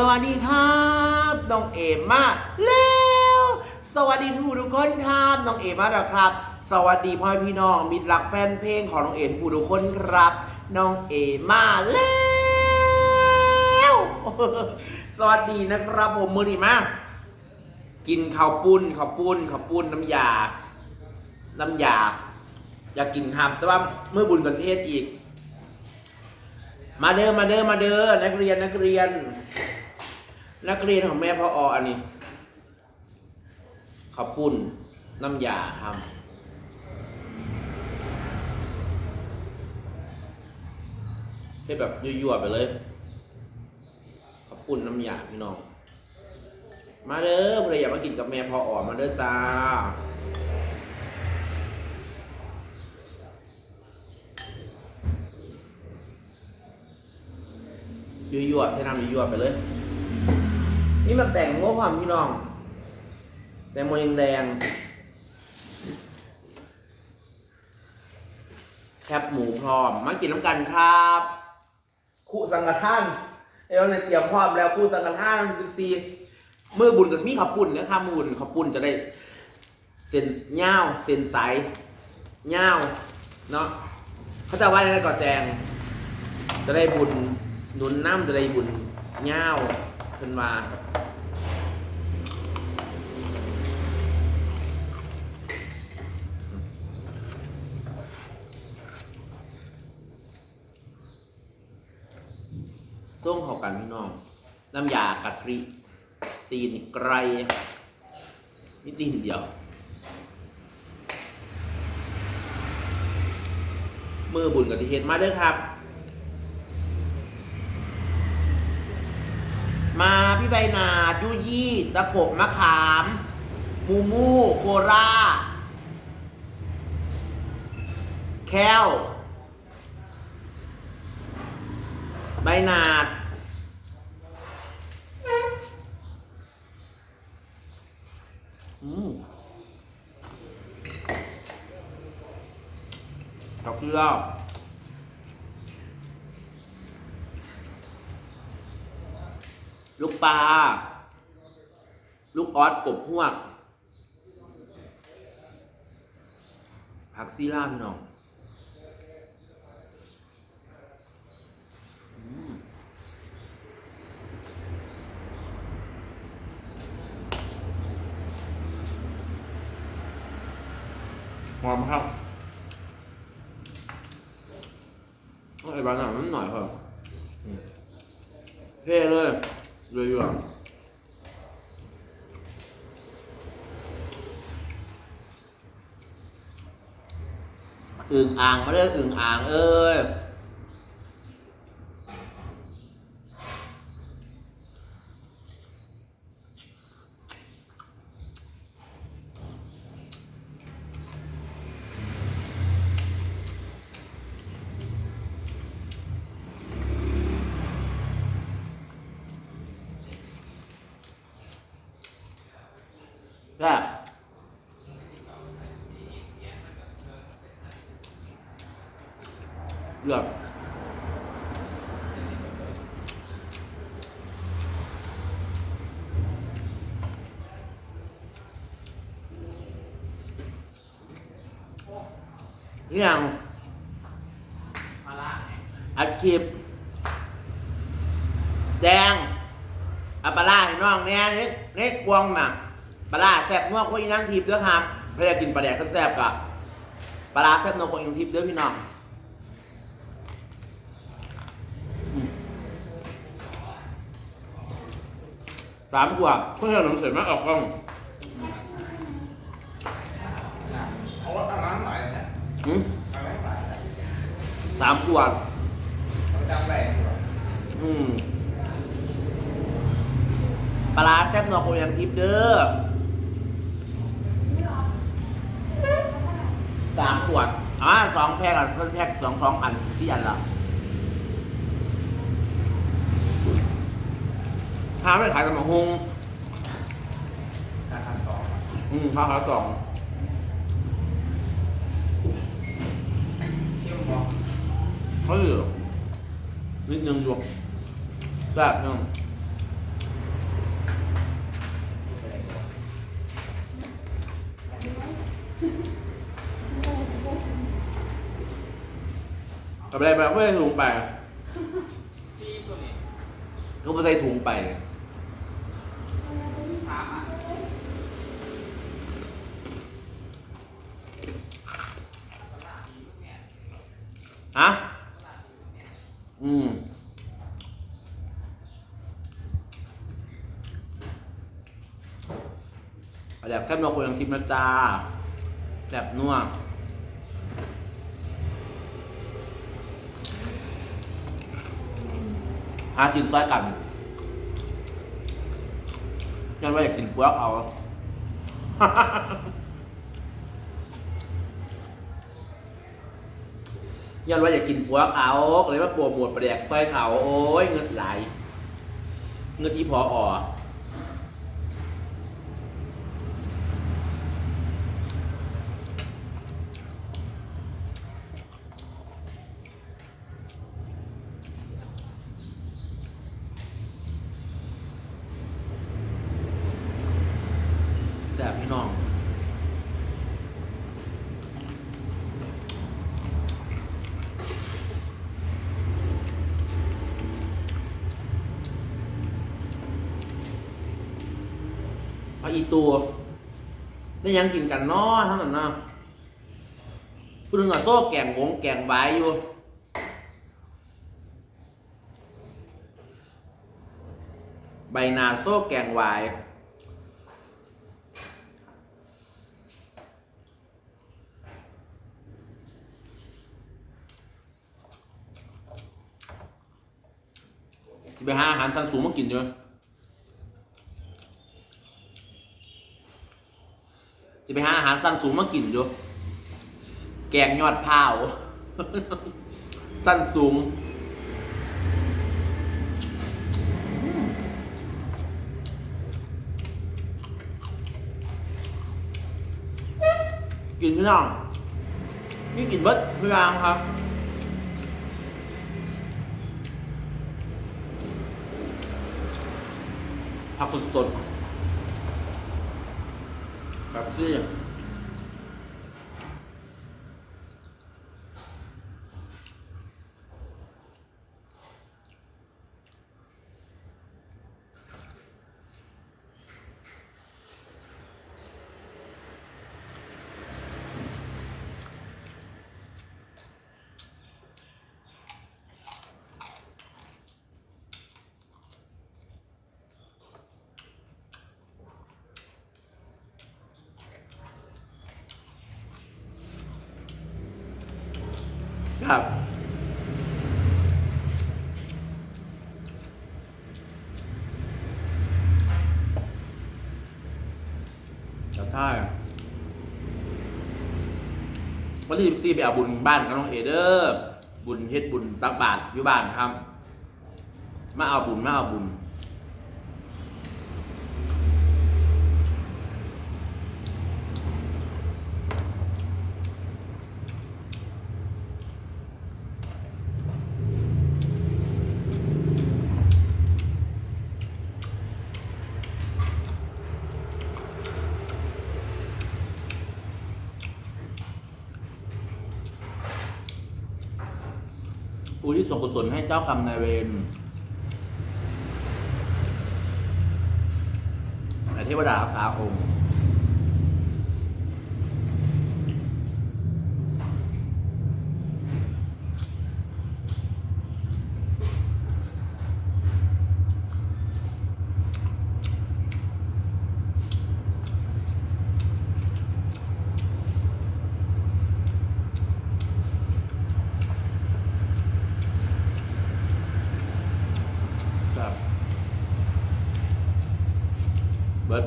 สวัสดีครับน้องเอมมาแล้วสวัสดีทุกทุกคนครับน้องเอมมาแล้วครับ สวัสดีพ่อพี่น้องมิตรรักแฟนเพลงของน้องเอมผู้ทุกคนครับ น้องเอมมาแล้วสวัสดีนะครับผมมือดีมากกินข้าวปุ้นข้าวปุ้นข้าวปุ้นน้ำยา น้ำยา อยากกินครับแต่ว่าเมื่อบุญกับเทศอีก มาเด้อมาเด้อมาเด้อนักเรียนนักเรียน นักเรียนของแม่พ่อออันนี้ข้าวปุ้นน้ำยาครับให้แบบยั่วๆไปเลยข้าวปุ้นน้ำยาพี่น้อง มาเด้อใครอยากมากินกับแม่พ่ออมาเด้อจ้ายั่วๆใช้น้ำยั่วๆไปเลย นี่มาแต่งโง่ความพี่น้อง แตงโมยังแดงแคบหมูพร้อม มากินน้ำกันครับคู่สังฆทานเอวเนี่ยเตรียมพร้อมแล้วคู่สังฆทานซีเมื่อบุญกับมีขับปุ่นนะครับมือบุญขับปุ่นจะได้ เส้นเง่าวเส้นใสเง่าวเนาะเขาจะว่าอะไรก่อแจง จะได้บุญหนุนน้ำจะได้บุญเง่าว ขึ้นมาส้มเข้ากันพี่น้อง น้ำยากะทิตีนไกรนี่ตีนเดียว มือบุญกับที่เฮ็ดมาเด้อครับ มา พี่ใบนายุยี่ตะโขบมะขาม มูมูโคราแค้วใบนาดอืมดอกเกลือ ลูกปลา ลูกออสกบหวก ผักซีล่าพี่น้องอืมหอมครับเอาไอ้บ้านหน่อยมันหน่อยครับอืมเท่เลยเล ยอยู่อะอึ่งอ่างมาเด้ออึ่งอ่างเอ้ย ครับเลือกนี่ยังอาชีพแดงอัปลาร้าให้น้องเนี่ยนี่นี่กวงมา ปลาแซ่บนัวคนอีนั่งทิพย์เด้อครับเพื่อกินปลาแดกแซ่บๆกับปลาแซ่บนัวคนอีนั่งทิพย์เด้อพี่น้องสามกว่าเพื่อนหนังเสร็จมากออกกล้องสามกว่าอืมปลาร้าแซ่บนัวคนอีนั่งทิพย์เด้อ สามขวดอ่าสองแพ็คอะเพิ่นแพ็คสองสองอันสี่อันละถ้าไม่ขายตำบักฮงราคาสองอืมข้าวขาสองเที่ยวบอกเขาเหลือนิดนึงอยู่แซ่บนึง ไปได้ไปไม่ได้ถุงไปซีตัวนี้เขาไปใส่ถุงไปถามอะฮะอืมแบบแค่มาคุยกันคลิปนะจ้าแบบนัว หากินซ้อยกันยันว่าอยากกินปัวเขายันว่าอยากกินปัวเขาเลยมาโปรโมดประแดกไฟเขา โอ้ยเงินไหลเงินอีพออ่อ เอาอีตัวได้ยังกินกันเนาะทั้งนั้นเนาะพูดถึงอะโซ่แกงวงแกงใบอยู่ใบนาโซ่แกงวายจะไปหาอาหารสันสูงมากินอยู่ จะไปหาอาหารสั้นสูงมากินอยู่ แกงยอดพร้าว สั้นสูงกินพี่น้องนี่กินเบิดพี่บางครับ ผักสดๆ แบบ ครับ จับท่าวันที่14ไปเอาบุญบ้านกับน้องเอเดอร์บุญเฮ็ดบุญตักบาตรอยู่บ้านครับ มาเอาบุญ มาเอาบุญ อุทิศส่วนกุศลให้เจ้ากรรมนายเวรในเทวดารักษาองค์ ครับเบิด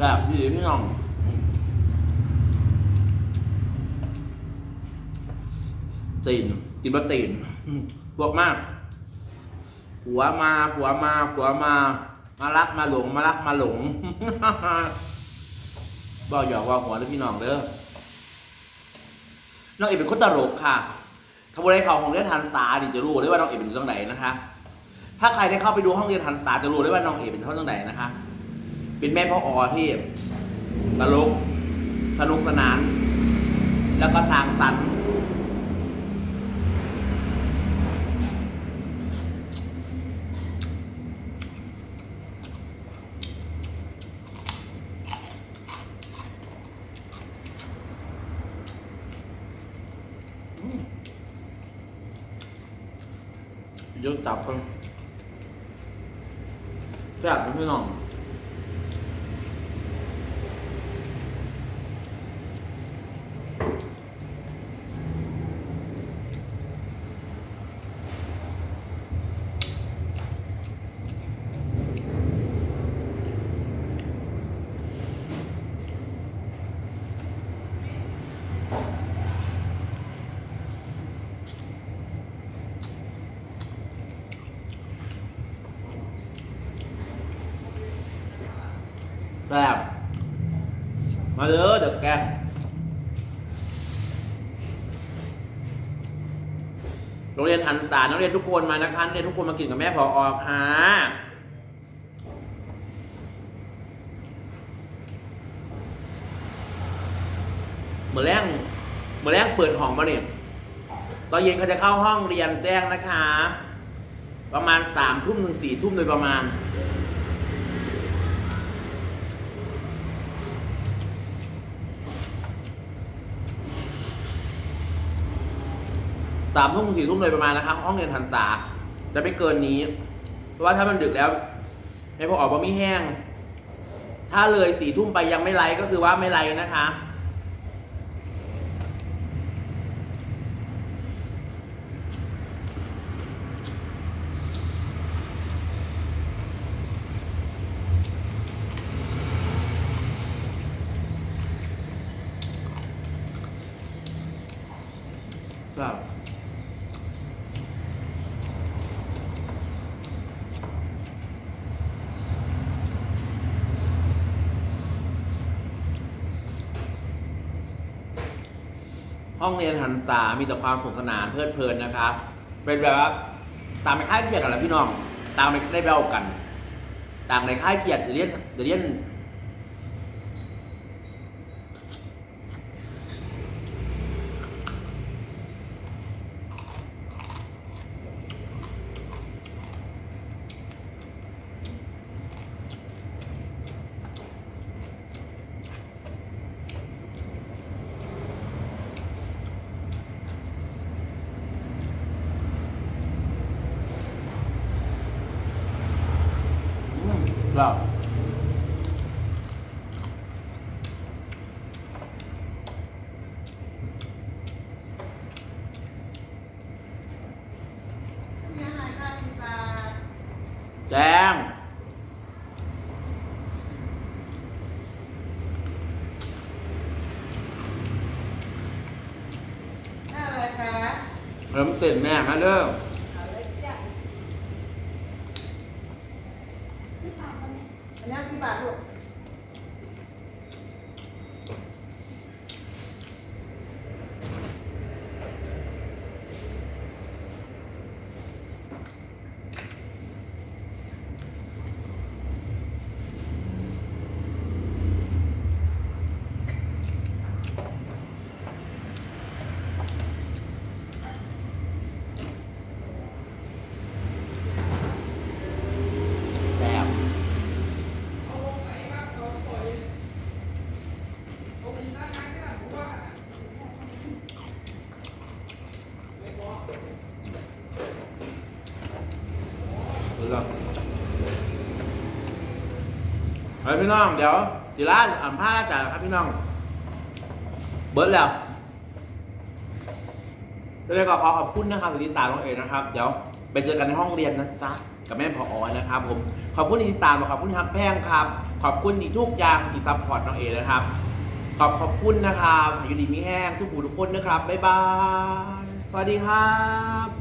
แบบดีพี่น้องตีนกินบะตีนพวกมากกูผัวมาผัวมาผัวมา มารักมาหลง มารักมาหลงบอกหยอกว่าหัวเด้อพี่น้องเด้อน้องเอกเป็นคนตลกค่ะถ้าบริเขาของเรียนทันษาดิจะรู้ได้ว่าน้องเอกเป็นตรงไหนนะคะ ถ้าใครได้เข้าไปดูห้องเรียนทันษาจะรู้ได้ว่าน้องเอกเป็นท่อนตรงไหนนะคะ เป็นแม่พ่ออที่ตลกสนุกสนาน แล้วก็สร้างสรรค์ยกจับคนแซ่บพี่น้อง แซ่บมาเด้อเด็กแกงโรงเรียนหันษานักเรียนทุกคนมานะคะนักเรียนทุกคนมากินกับแม่พอออกค่ะเมื่อแรงเมื่อแรงเปิดห้องมาเนี่ยตอนเย็นเขาจะเข้าห้องเรียนแจ้งนะคะ ประมาณสามทุ่มถึงสี่ทุ่มโดยประมาณ สามทุ่มสี่ทุ่มโดยประมาณนะครับ ห้องเรียนทันษาจะไม่เกินนี้ เพราะว่าถ้ามันดึกแล้วให้พวกออกมาไม่แห้ง ถ้าเลยสี่ทุ่มไปยังไม่ไลฟ์ก็คือว่าไม่ไลฟ์นะคะ ห้องเรียนหันษามีแต่ความสนุกสนานเพลิดเพลินนะครับเป็นแบบว่าตามไปค่ายเกียรติกันแล้วพี่น้อง ตามไปได้เล่ากันตามในค่ายเกียรติเรียนเรียน อืมครับยังไงคะพี่ปาแจ้งถ้าอะไรคะเริ่มตื่นแม่มาเด้อ เอาเลยจ้ะอันนี้พี่ปาลูก แซ่บดูแล้ว เฮ้ยพี่น้องเดี๋ยวจิร้านอ่านผ้าจ่ายครับพี่น้อง เบิร์ดแล้วแล้วก็ขอขอบคุณนะครับที่ติดตามน้องเอนะครับ เดี๋ยวไปเจอกันในห้องเรียนนะจ๊ะกับแม่พออนะครับผมขอบคุณที่ติดตามขอบคุณครับแพงครับ ขอบคุณที่ทุกอย่างที่ซัพพอร์ตน้องเอนะครับ ขอบขอบคุณนะครับอยู่ดีมีแห้งทุกผู้ทุกคนนะครับบ๊ายบายสวัสดีครับ